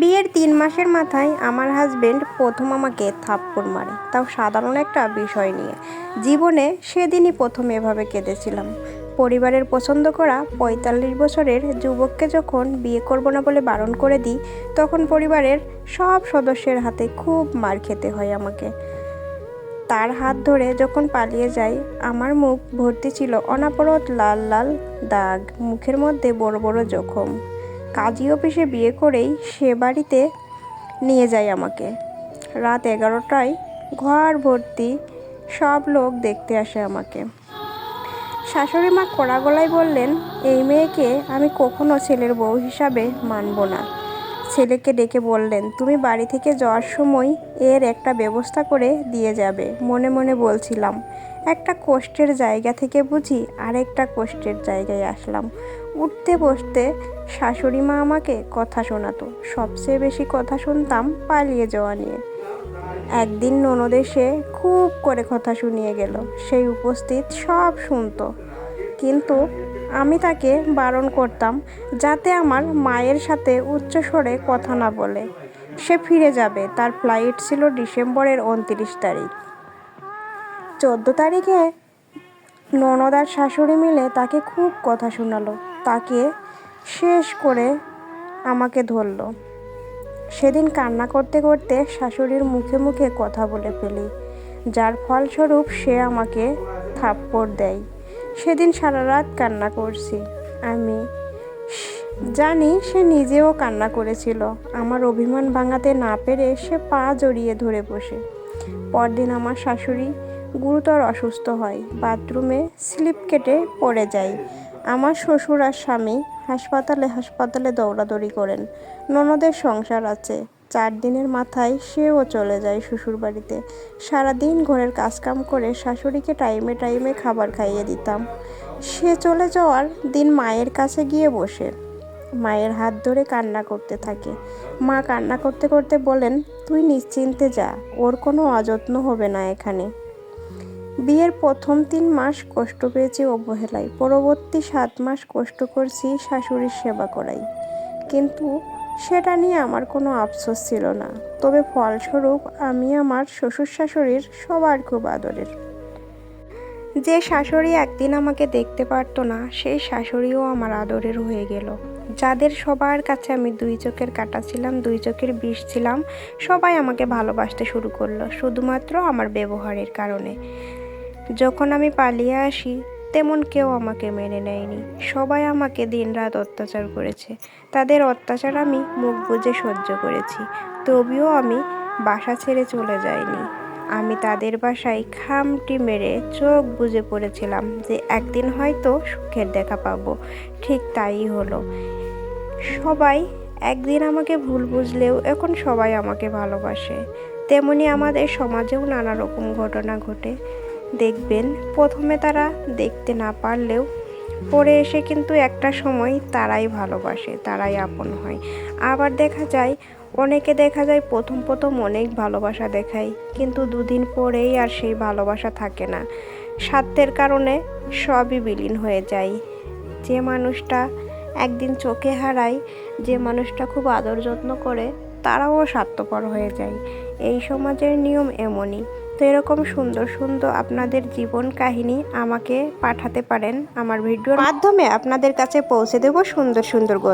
বিয়ের তিন মাসের মাথায় আমার হাজবেন্ড প্রথম আমাকে থাপ্পড় মারে। তাও সাধারণ একটা বিষয় নিয়ে। জীবনে সেদিনই প্রথম এভাবে কেঁদেছিলাম। পরিবারের পছন্দ করা পঁয়তাল্লিশ বছরের যুবককে যখন বিয়ে করব না বলে বারণ করে দিই, তখন পরিবারের সব সদস্যের হাতে খুব মার খেতে হয় আমাকে। তার হাত ধরে যখন পালিয়ে যাই, আমার মুখ ভর্তি ছিল অনাপরত লাল লাল দাগ। মুখের মধ্যে বড় বড় জখম। কাজী অফিসে বিয়ে করেই সে বাড়িতে নিয়ে যায় আমাকে। রাত এগারোটায় ঘর ভর্তি সব লোক দেখতে আসে আমাকে। শাশুড়ি মা কড়া গলায় বললেন, এই মেয়েকে আমি কখনো ছেলের বউ হিসাবে মানব না। ছেলেকে ডেকে বললেন, তুমি বাড়ি থেকে যাওয়ার সময় এর একটা ব্যবস্থা করে দিয়ে যাবে। মনে মনে বলছিলাম। একটা কষ্টের জায়গা থেকে বুঝি আরেকটা কষ্টের জায়গায় আসলাম। উঠতে বসতে শাশুড়ি মা আমাকে কথা শোনাতো। সবচেয়ে বেশি কথা শুনতাম পালিয়ে যাওয়া নিয়ে। একদিন ননদ এসে খুব করে কথা শুনিয়ে গেল। সেই উপস্থিত সব শুনতো। কিন্তু আমি তাকে বারণ করতাম যাতে আমার মায়ের সাথে উচ্চস্বরে কথা না বলে। সে ফিরে যাবে, তার ফ্লাইট ছিল ডিসেম্বরের উনত্রিশ তারিখ। চোদ্দ তারিখে ননদ আর শাশুড়ি মিলে তাকে খুব কথা শোনালো। তাকে শেষ করে আমাকে ধরলো। সেদিন কান্না করতে করতে শাশুড়ির মুখে মুখে কথা বলে ফেলি, যার ফলস্বরূপ সে আমাকে থাপ্পড় দেয়। সেদিন সারা রাত কান্না করছি। আমি জানি সে নিজেও কান্না করেছিল। আমার অভিমান ভাঙাতে না পেরে সে পা জড়িয়ে ধরে বসে। পরদিন আমার শাশুড়ি গুরুতর অসুস্থ হয়। বাথরুমে স্লিপ কেটে পড়ে যায়। আমার শ্বশুর আর স্বামী হাসপাতালে হাসপাতালে দৌড়াদৌড়ি করেন। ননদের সংসার আছে। চার দিনের মাথায় সেও চলে যায় শ্বশুর বাড়িতে সারাদিন ঘরের কাজকাম করে শাশুড়িকে টাইমে টাইমে খাবার খাইয়ে দিতাম। সে চলে যাওয়ার দিন মায়ের কাছে গিয়ে বসে। মায়ের হাত ধরে কান্না করতে থাকে। মা কান্না করতে করতে বলেন, তুই নিশ্চিন্তে যা, ওর কোনো অযত্ন হবে না এখানে। বিয়ের প্রথম তিন মাস কষ্ট পেয়েছি অবহেলায়। পরবর্তী সাত মাস কষ্ট করছি শাশুড়ির সেবা করাই। কিন্তু সেটা নিয়ে আমার কোনো আফসোস ছিল না। তবে ফলস্বরূপ আমি আমার শ্বশুর শাশুড়ির সবার খুব আদরের। যে শাশুড়ি একদিন আমাকে দেখতে পারতো না, সেই শাশুড়িও আমার আদরের হয়ে গেল। যাদের সবার কাছে আমি দুই চোখের কাটা ছিলাম, দুই চোখের বিষ ছিলাম, সবাই আমাকে ভালোবাসতে শুরু করল, শুধুমাত্র আমার ব্যবহারের কারণে। যখন আমি পালিয়ে আসি, তেমন কেউ আমাকে মেনে নেয়নি। সবাই আমাকে দিনরাত অত্যাচার করেছে। তাদের অত্যাচার আমি মুখ বুজে সহ্য করেছি। তবুও আমি বাসা ছেড়ে চলে যাইনি। আমি তাদের বাসায় খামটি মেরে চোখ বুজে পড়েছিলাম যে একদিন হয়তো সুখের দেখা পাবো। ঠিক তাই হলো। সবাই একদিন আমাকে ভুল বুঝলেও এখন সবাই আমাকে ভালোবাসে। তেমনি আমাদের সমাজেও নানা রকম ঘটনা ঘটে। দেখবেন। প্রথমে তারা দেখতে না পারলেও পরে এসে কিন্তু একটা সময় তারাই ভালোবাসে, তারাই আপন হয়। আবার দেখা যায়, অনেকে দেখা যায় প্রথম প্রথম অনেক ভালোবাসা দেখায়, কিন্তু দুদিন পরেই আর সেই ভালোবাসা থাকে না। স্বার্থের কারণে সবই বিলীন হয়ে যায়। যে মানুষটা একদিন চোখে হারায়, যে মানুষটা খুব আদর যত্ন করে, তারাও স্বার্থপর হয়ে যায়। এই সমাজের নিয়ম এমনই। তো এরকম সুন্দর সুন্দর আপনাদের জীবন কাহিনী আমাকে পাঠাতে পারেন আমার ভিডিওর মাধ্যমে আপনাদের কাছে পৌঁছে দেব সুন্দর সুন্দর গল্প।